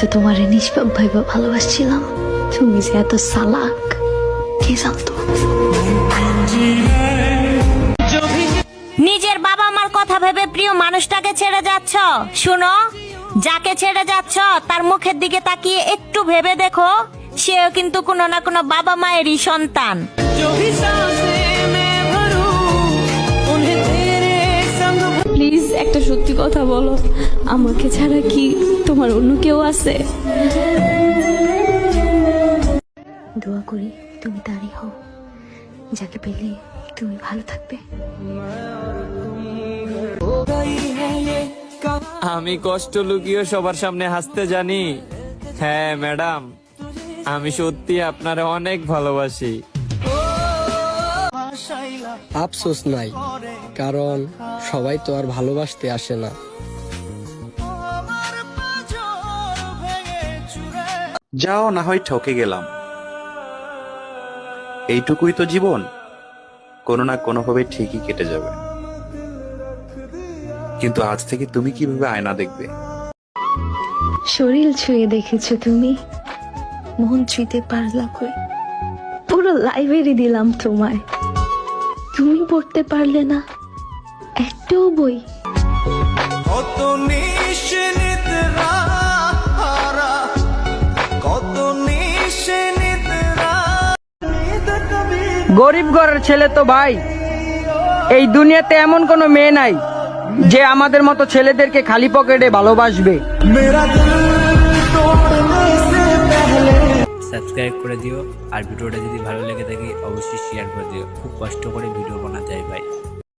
তো তোমারে নিষ্পাপ ভাইবা ভালোবাসছিলাম। তুমি যে এত সালাক কে জানতো? নিজের বাবা মার কথা ভেবে প্রিয় মানুষটাকে ছেড়ে যাচ্ছ? শুনো, যাকে ছেড়ে যাচ্ছ, তার মুখের দিকে তাকিয়ে একটু ভেবে দেখো, সেও কিন্তু কোনো না কোনো বাবা মায়েরই সন্তান। একটা সত্যি কথা বলো। আমাকে ছাড়া কি তোমার অন্য কেউ আছে? দোয়া করি তুমি তারই হও। যাকে পেলে তুমি ভালো থাকবে। আমি কষ্ট লুকিয়ে সবার সামনে হাসতে জানি। হ্যাঁ ম্যাডাম আমি সত্যি আপনারে অনেক ভালোবাসি। আফসোস নাই কারণ সবাই তো আর ভালোবাসতে আসে না। যাও না হয় ঠকে গেলাম। এইটুকুই তো জীবন। কোনো না কোনোভাবে ঠিকই কেটে যাবে। কিন্তু আজ থেকে তুমি কীভাবে আয়না দেখবে? শরীর ছুঁয়ে দেখেছ তুমি? মন ছুঁতে পারলা কই? পুরো লাইব্রেরি দিলাম তোমায়। তুমি পড়তে পারলে না একটাও বই। কত গরিব ঘরের ছেলে তো ভাই এই দুনিয়াতে এমন কোনো মেয়ে নাই যে আমাদের মতো ছেলেদেরকে খালি পকেটে ভালোবাসবে। সাবস্ক্রাইব করে দিও। আর ভিডিওটা যদি ভালো লেগে থাকে, অবশ্যই শেয়ার করে দিও। খুব কষ্ট করে ভিডিও বানাতে হয় ভাই।